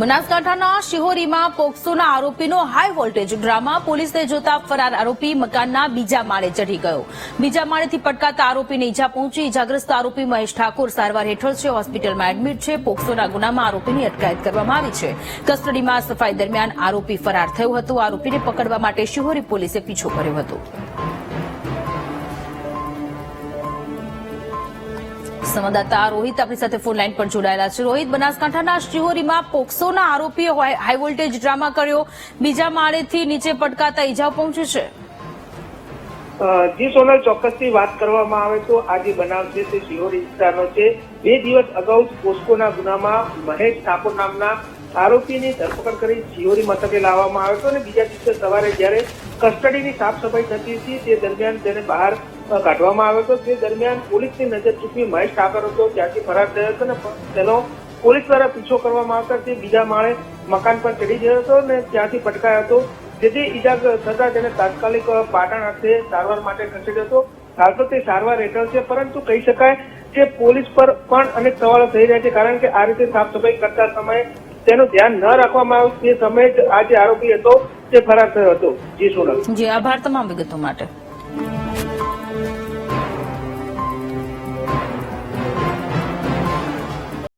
બનાસકાંઠાના શિહોરીમાં પોક્સોના આરોપીનો હાઈ વોલ્ટેજ ડ્રામા. પોલીસને જોતા ફરાર આરોપી મકાનના બીજા માળે ચઢી ગયો. બીજા માળેથી પટકાતા આરોપીને ઈજા પહોંચી. ઇજાગ્રસ્ત આરોપી મહેશ ઠાકોર સારવાર હેઠળ છે. હોસ્પિટલમાં એડમિટ છે. પોક્સોના ગુનામાં આરોપીની અટકાયત કરવામાં આવી છે. કસ્ટડીમાં સફાઈ દરમિયાન આરોપી ફરાર થયો હતો. આરોપીને પકડવા માટે શિહોરી પોલીસે પીછો કર્યો હતો. સંવાદદાતા રોહિત આપણી સાથે ફોન લાઈન પર જોડાયેલા છે. રોહિત, બનાસકાંઠાના શિહોરીમાં પોક્સોના આરોપીએ હાઈ ડ્રામા કર્યો. બીજા માળેથી નીચે પટકાતા ઈજાઓ પહોંચી છે. જી સોનલ, ચોક્કસથી વાત કરવામાં આવે તો આ જે બનાવ છે તે શિહોરી વિસ્તારનો છે. બે દિવસ અગાઉ પોસ્કોના ગુનામાં મહેશ ઠાકોર નામના આરોપીની ધરપકડ કરી શિહોરી મથકે લાવવામાં આવ્યો હતો અને બીજા દિવસે સવારે જ્યારે કસ્ટડીની સાફ સફાઈ થતી હતી. તે દરમિયાન તેને બહાર કાઢવામાં આવ્યો હતો. તે દરમિયાન પોલીસની નજર ચૂકવી મહેશ ઠાકર હતો. ત્યાંથી ફરાર થયો હતો અને તેનો પોલીસ દ્વારા પીછો કરવામાં આવતા તે બીજા માળે મકાન પર ચડી ગયો હતો અને ત્યાંથી પટકાયો હતો. જેથી ઈજા થતા તેને તાત્કાલિક પાટણ અર્થે સારવાર માટે ખસેડ્યો હતો. હાલ તો તે સારવાર હેઠળ છે, પરંતુ કહી શકાય કે પોલીસ પર પણ અનેક સવાલો થઈ રહ્યા છે, કારણ કે આ રીતે સાફ સફાઈ કરતા સમયે તેનું ધ્યાન ન રાખવામાં આવ્યું તે સમયે જ આ જે આરોપી હતો તે ફરાર થયો હતો જી સોનલ જી આભાર તમામ વિગતો માટે.